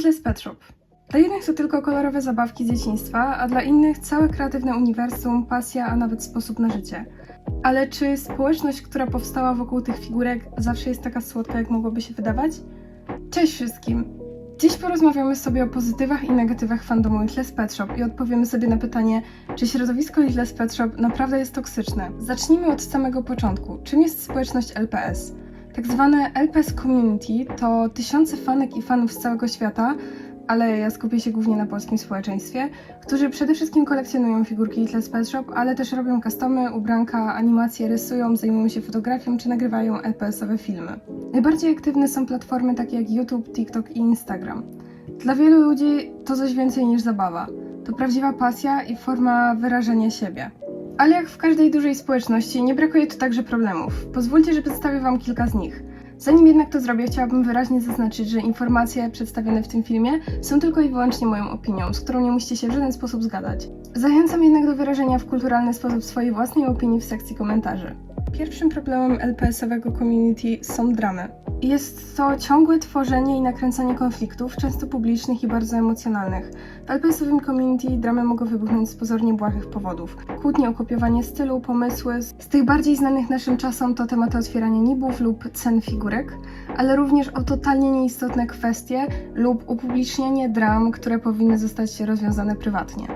Littlest Pet Shop. Dla jednych to tylko kolorowe zabawki z dzieciństwa, a dla innych całe kreatywne uniwersum, pasja, a nawet sposób na życie. Ale czy społeczność, która powstała wokół tych figurek, zawsze jest taka słodka, jak mogłoby się wydawać? Cześć wszystkim! Dziś porozmawiamy sobie o pozytywach i negatywach fandomu Littlest Pet Shop i odpowiemy sobie na pytanie, czy środowisko Littlest Pet Shop naprawdę jest toksyczne. Zacznijmy od samego początku. Czym jest społeczność LPS? Tak zwane LPS Community to tysiące fanek i fanów z całego świata, ale ja skupię się głównie na polskim społeczeństwie, którzy przede wszystkim kolekcjonują figurki Littlest Pet Shop, ale też robią customy, ubranka, animacje, rysują, zajmują się fotografią czy nagrywają LPS-owe filmy. Najbardziej aktywne są platformy takie jak YouTube, TikTok i Instagram. Dla wielu ludzi to coś więcej niż zabawa. To prawdziwa pasja i forma wyrażenia siebie. Ale jak w każdej dużej społeczności, nie brakuje tu także problemów. Pozwólcie, że przedstawię Wam kilka z nich. Zanim jednak to zrobię, chciałabym wyraźnie zaznaczyć, że informacje przedstawione w tym filmie są tylko i wyłącznie moją opinią, z którą nie musicie się w żaden sposób zgadzać. Zachęcam jednak do wyrażenia w kulturalny sposób swojej własnej opinii w sekcji komentarzy. Pierwszym problemem LPS-owego community są dramy. Jest to ciągłe tworzenie i nakręcanie konfliktów, często publicznych i bardzo emocjonalnych. W LPS-owym community dramy mogą wybuchnąć z pozornie błahych powodów. Kłótnie o kopiowanie stylu, pomysły. Z tych bardziej znanych naszym czasom to tematy otwierania nibów lub cen figurek, ale również o totalnie nieistotne kwestie lub upublicznianie dram, które powinny zostać rozwiązane prywatnie.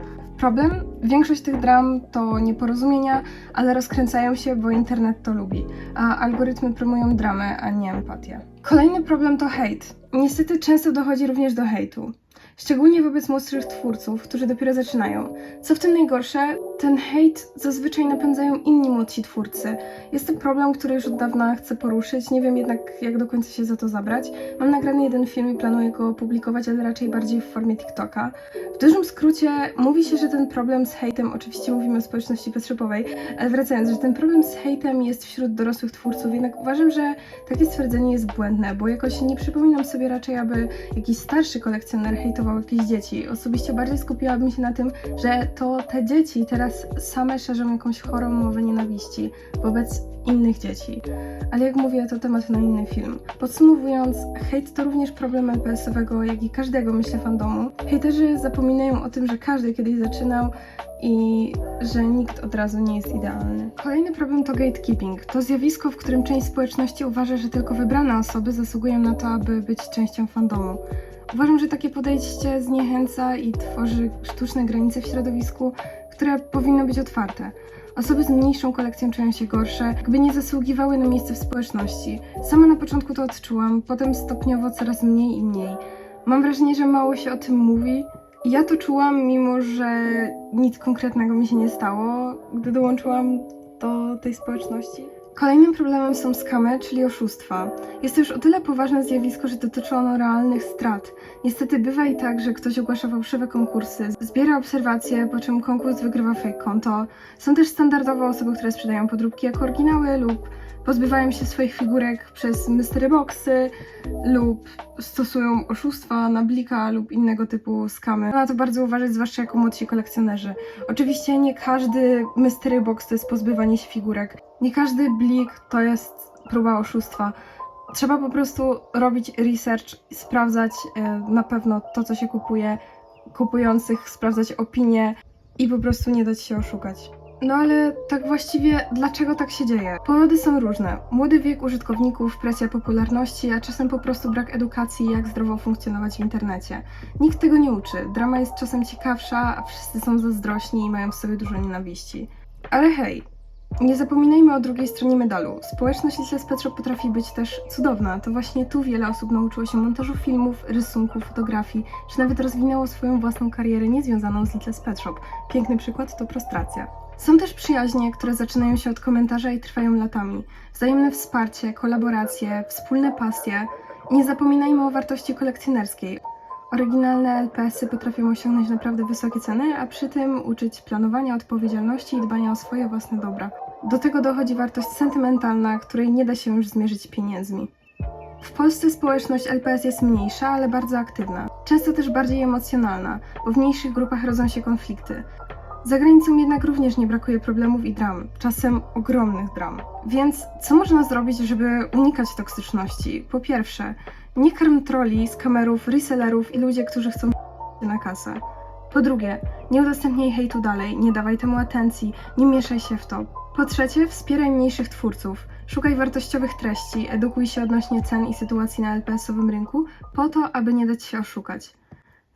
Problem? Większość tych dram to nieporozumienia, ale rozkręcają się, bo internet to lubi, a algorytmy promują dramę, a nie empatię. Kolejny problem to hejt. Niestety często dochodzi również do hejtu. Szczególnie wobec młodszych twórców, którzy dopiero zaczynają. Co w tym najgorsze, ten hejt zazwyczaj napędzają inni młodsi twórcy. Jest to problem, który już od dawna chcę poruszyć, nie wiem jednak jak do końca się za to zabrać. Mam nagrany jeden film i planuję go opublikować, ale raczej bardziej w formie TikToka. W dużym skrócie mówi się, że ten problem z hejtem, oczywiście mówimy o społeczności petrzepowej, ale wracając, że ten problem z hejtem jest wśród dorosłych twórców, jednak uważam, że takie stwierdzenie jest błędne, bo jakoś nie przypominam sobie raczej, aby jakiś starszy kolekcjoner hejtował jakieś dzieci. Osobiście bardziej skupiłabym się na tym, że to te dzieci teraz same szerzą jakąś chorą mowę nienawiści wobec innych dzieci. Ale jak mówię, to temat na inny film. Podsumowując, hejt to również problem LPS-owego, jak i każdego, myślę, fandomu. Hejterzy zapominają o tym, że każdy kiedyś zaczynał i że nikt od razu nie jest idealny. Kolejny problem to gatekeeping. To zjawisko, w którym część społeczności uważa, że tylko wybrane osoby zasługują na to, aby być częścią fandomu. Uważam, że takie podejście zniechęca i tworzy sztuczne granice w środowisku, które powinny być otwarte. Osoby z mniejszą kolekcją czują się gorsze, jakby nie zasługiwały na miejsce w społeczności. Sama na początku to odczułam, potem stopniowo coraz mniej i mniej. Mam wrażenie, że mało się o tym mówi. Ja to czułam, mimo że nic konkretnego mi się nie stało, gdy dołączyłam do tej społeczności. Kolejnym problemem są skamy, czyli oszustwa. Jest to już o tyle poważne zjawisko, że dotyczy ono realnych strat. Niestety bywa i tak, że ktoś ogłasza fałszywe konkursy, zbiera obserwacje, po czym konkurs wygrywa fake konto. Są też standardowo osoby, które sprzedają podróbki jako oryginały lub pozbywają się swoich figurek przez mystery boxy lub stosują oszustwa na blika lub innego typu skamy. Na to bardzo uważać, zwłaszcza jako młodsi kolekcjonerzy. Oczywiście nie każdy mystery box to jest pozbywanie się figurek. Nie każdy blik to jest próba oszustwa. Trzeba po prostu robić research, sprawdzać e, na pewno to, co się kupuje, kupujących, sprawdzać opinie i po prostu nie dać się oszukać. No ale tak właściwie dlaczego tak się dzieje? Powody są różne. Młody wiek użytkowników, presja popularności, a czasem po prostu brak edukacji, jak zdrowo funkcjonować w internecie. Nikt tego nie uczy. Drama jest czasem ciekawsza, a wszyscy są zazdrośni i mają w sobie dużo nienawiści. Ale hej, nie zapominajmy o drugiej stronie medalu. Społeczność Littlest Pet Shop potrafi być też cudowna. To właśnie tu wiele osób nauczyło się montażu filmów, rysunków, fotografii, czy nawet rozwinęło swoją własną karierę niezwiązaną z Littlest Pet Shop. Piękny przykład to prostracja. Są też przyjaźnie, które zaczynają się od komentarza i trwają latami. Wzajemne wsparcie, kolaboracje, wspólne pasje. Nie zapominajmy o wartości kolekcjonerskiej. Oryginalne LPS-y potrafią osiągnąć naprawdę wysokie ceny, a przy tym uczyć planowania, odpowiedzialności i dbania o swoje własne dobra. Do tego dochodzi wartość sentymentalna, której nie da się już zmierzyć pieniędzmi. W Polsce społeczność LPS jest mniejsza, ale bardzo aktywna. Często też bardziej emocjonalna, bo w mniejszych grupach rodzą się konflikty. Za granicą jednak również nie brakuje problemów i dram, czasem ogromnych dram. Więc co można zrobić, żeby unikać toksyczności? Po pierwsze, Nie karm troli, skamerów, resellerów i ludzie, którzy chcą na kasę. Po drugie, nie udostępniaj hejtu dalej, nie dawaj temu atencji, nie mieszaj się w to. Po trzecie, wspieraj mniejszych twórców. Szukaj wartościowych treści, edukuj się odnośnie cen i sytuacji na LPS-owym rynku, po to, aby nie dać się oszukać.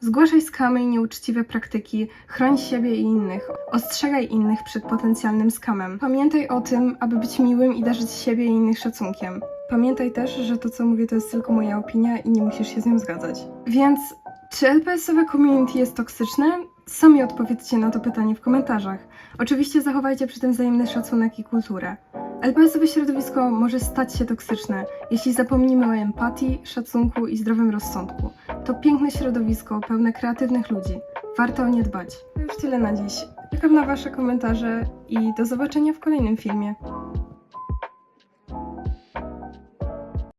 Zgłaszaj skamy i nieuczciwe praktyki, chroń siebie i innych, ostrzegaj innych przed potencjalnym skamem. Pamiętaj o tym, aby być miłym i darzyć siebie i innych szacunkiem. Pamiętaj też, że to co mówię to jest tylko moja opinia i nie musisz się z nią zgadzać. Więc, czy LPS-owe community jest toksyczne? Sami odpowiedzcie na to pytanie w komentarzach. Oczywiście zachowajcie przy tym wzajemny szacunek i kulturę. LPS-owe środowisko może stać się toksyczne, jeśli zapomnimy o empatii, szacunku i zdrowym rozsądku. To piękne środowisko, pełne kreatywnych ludzi. Warto o nie dbać. To już tyle na dziś. Czekam na Wasze komentarze i do zobaczenia w kolejnym filmie.